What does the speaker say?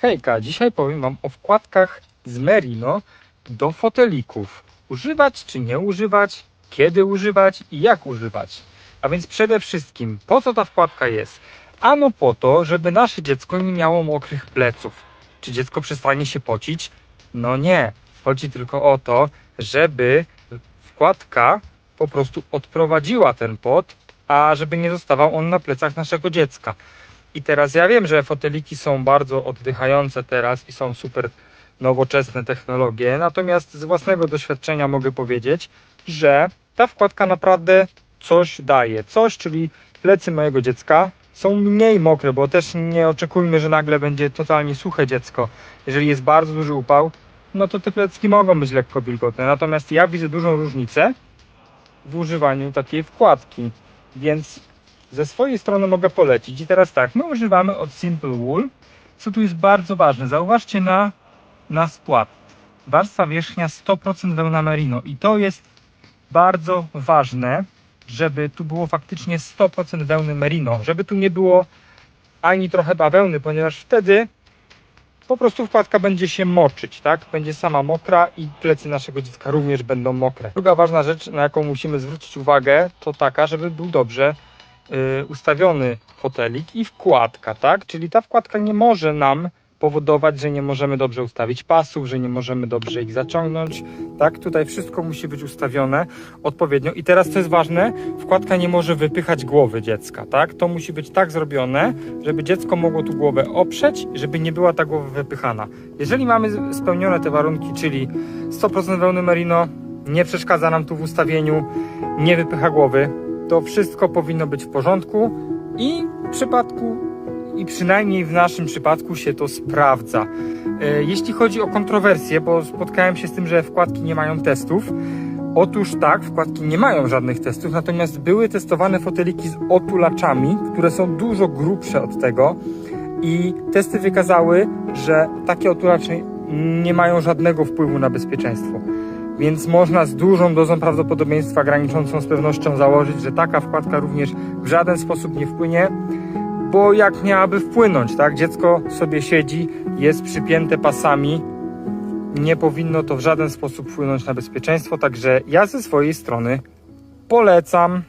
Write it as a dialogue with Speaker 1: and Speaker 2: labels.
Speaker 1: Hejka, dzisiaj powiem Wam o wkładkach z Merino do fotelików. Używać czy nie używać, kiedy używać i jak używać. A więc przede wszystkim, po co ta wkładka jest? Ano po to, żeby nasze dziecko nie miało mokrych pleców. Czy dziecko przestanie się pocić? No nie. Chodzi tylko o to, żeby wkładka po prostu odprowadziła ten pot, a żeby nie zostawał on na plecach naszego dziecka. I teraz ja wiem, że foteliki są bardzo oddychające teraz i są super nowoczesne technologie, natomiast z własnego doświadczenia mogę powiedzieć, że ta wkładka naprawdę coś daje. Coś, czyli plecy mojego dziecka są mniej mokre, bo też nie oczekujmy, że nagle będzie totalnie suche dziecko. Jeżeli jest bardzo duży upał, no to te plecki mogą być lekko wilgotne. Natomiast ja widzę dużą różnicę w używaniu takiej wkładki. Więc ze swojej strony mogę polecić. I teraz tak, my używamy od Simple Wool. Co tu jest bardzo ważne? Zauważcie na, na skład. Warstwa wierzchnia 100% wełna merino. I to jest bardzo ważne, żeby tu było faktycznie 100% wełny merino. Żeby tu nie było ani trochę bawełny, ponieważ wtedy po prostu wkładka będzie się moczyć, tak? Będzie sama mokra i plecy naszego dziecka również będą mokre. Druga ważna rzecz, na jaką musimy zwrócić uwagę, to taka, żeby był dobrze ustawiony fotelik i wkładka, tak? Czyli ta wkładka nie może nam powodować, że nie możemy dobrze ustawić pasów, że nie możemy dobrze ich zaciągnąć, tak? Tutaj wszystko musi być ustawione odpowiednio. I teraz co jest ważne, wkładka nie może wypychać głowy dziecka, tak? To musi być tak zrobione, żeby dziecko mogło tu głowę oprzeć, żeby nie była ta głowa wypychana. Jeżeli mamy spełnione te warunki, czyli 100% wełny merino, nie przeszkadza nam tu w ustawieniu, nie wypycha głowy, to wszystko powinno być w porządku i w przypadku i przynajmniej w naszym przypadku się to sprawdza. E, Jeśli chodzi o kontrowersje, bo spotkałem się z tym, że wkładki nie mają testów. Otóż tak, wkładki nie mają żadnych testów, natomiast były testowane foteliki z otulaczami, które są dużo grubsze od tego i testy wykazały, że takie otulacze nie mają żadnego wpływu na bezpieczeństwo. Więc można z dużą dozą prawdopodobieństwa graniczącą z pewnością założyć, że taka wkładka również w żaden sposób nie wpłynie bo jak miałaby wpłynąć, tak? Dziecko sobie siedzi, jest przypięte pasami, nie powinno to w żaden sposób wpłynąć na bezpieczeństwo, także ja ze swojej strony polecam.